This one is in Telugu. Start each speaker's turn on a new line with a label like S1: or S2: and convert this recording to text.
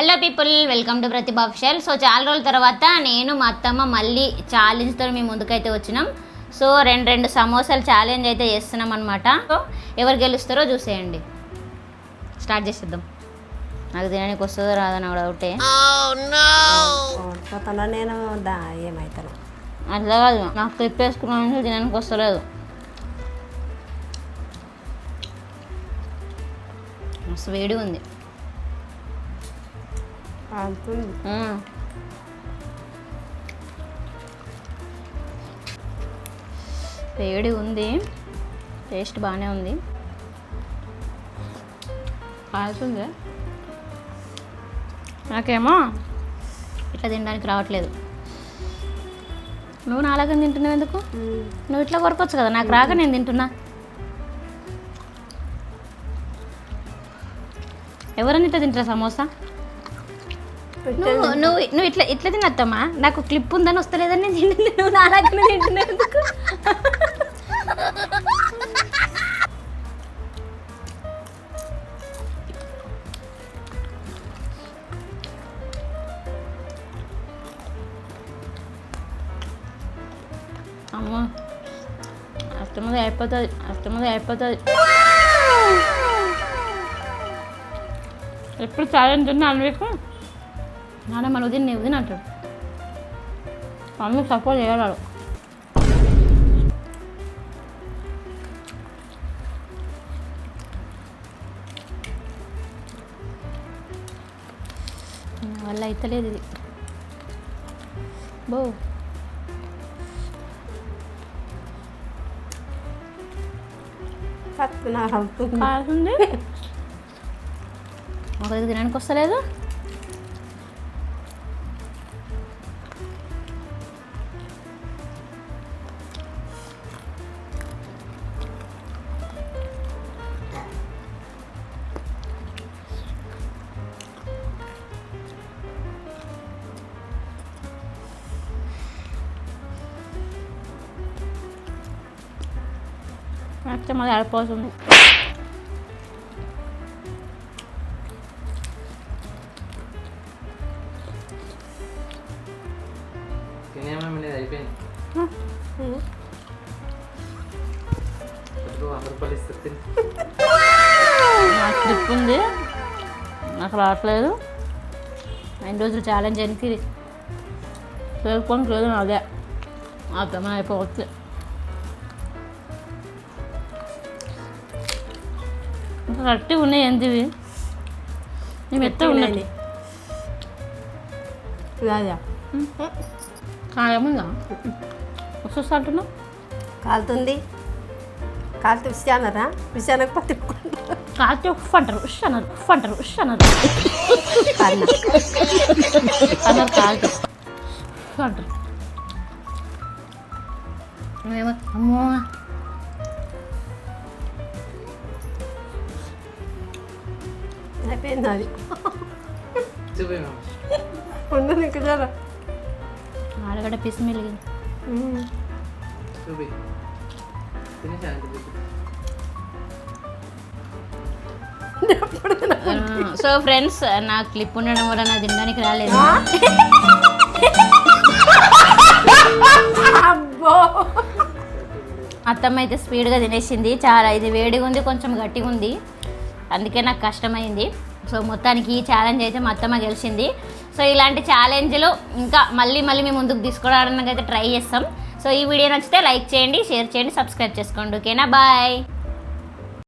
S1: Hello people welcome to Prathibha official so చాలా రోజుల తర్వాత నేను మా అత్తమ్మ మళ్ళీ ఛాలెంజ్తో మేము ముందుకైతే వచ్చినాం. సో రెండు రెండు సమోసాలు ఛాలెంజ్ అయితే చేస్తున్నాం అనమాట సో ఎవరు గెలుస్తారో చూసేయండి. స్టార్ట్ చేసేద్దాం. నాకు తినడానికి వస్తుందో రాదని ఒక డౌటే
S2: ఓడిపోతానో నేను ఏమవుతాను
S1: అట్లా కాదు. నాకు క్లిప్ వేసుకున్నాను తినడానికి వస్తలేదు. మస్తు వేడి ఉంది. మ్మ్. వేడి ఉంది. టేస్ట్ బాగానే ఉంది. కాలుతుంది నాకేమో ఇట్లా తినడానికి రావట్లేదు. నువ్వు నాలాగా తింటున్నావు ఎందుకు? నువ్వు ఇట్లా కొరకొచ్చు కదా? నాకు రాక నేను తింటున్నా. ఎవరన్నా ఇట్లా తింటారా సమోసా? నువ్వు నువ్వు నువ్వు ఇట్లా ఇట్లా తినత్తమ్మా? నాకు క్లిప్ ఉందని వస్తలేదని నేను తింటుంది నువ్వు నాలాగనే తింటున్నావు ఎందుకు అమ్మో అష్టమది అయిపోతుంది అష్టమది అయిపోతుంది. ఎప్పుడు ఛాలెంజ్ ఉన్నా అన్వేకు? నాన్న మన ఉదయం నీ ఉదయం అంటాడు. Mummy support. నా వల్ల అయితలేదు ఇది. బో. కాల్సింది ఒకరికి తినడానికి వస్తలేదు?
S3: ఇస్తే తిని.
S1: నాకు ట్రిప్ ఉంది. నాకు రావట్లేదు. రెండు రోజులు ఛాలెంజ్ వెనక్కి పేర్కొని లేదు అదే అర్థమని అయిపోవచ్చు. గట్టి ఉన్నాయి ఎంతివి మేము ఎత్త ఉన్నాయి. కాయముందా వస్తుంది అంటున్నావు?
S2: కాలుతుంది. కాలుతూ విషయానరా విషయానికి పత్తి
S1: కాల్చి ఉఫ్ అంటారు. ఉష్ అన్నారు. ఉఫ్ అంటారు. ఉష్ అన్నారు. అన్నారు కాల్చి ఉఫ్ అంటారు. అమ్మో.
S2: అయిపోయింది అది. ఉండు నీకు జర.
S1: సో ఫ్రెండ్స్ నా క్లిప్ ఉండడం వల్ల నా తినడానికి రాలేదు.
S2: అబ్బో.
S1: అత్తమ్మ అయితే స్పీడ్గా తినేసింది. చాలా ఇది వేడిగా ఉంది కొంచెం గట్టిగా ఉంది అందుకే నాకు కష్టమైంది. సో మొత్తానికి ఈ ఛాలెంజ్ అయితే మా అత్తమ్మ గెలిచింది. సో ఇలాంటి ఛాలెంజ్లు ఇంకా మళ్ళీ మళ్ళీ మేము ముందుకు తీసుకురావడానికి అయితే ట్రై చేస్తాం. సో ఈ వీడియో నచ్చితే లైక్ చేయండి షేర్ చేయండి సబ్స్క్రైబ్ చేసుకోండి. ఓకేనా? బాయ్!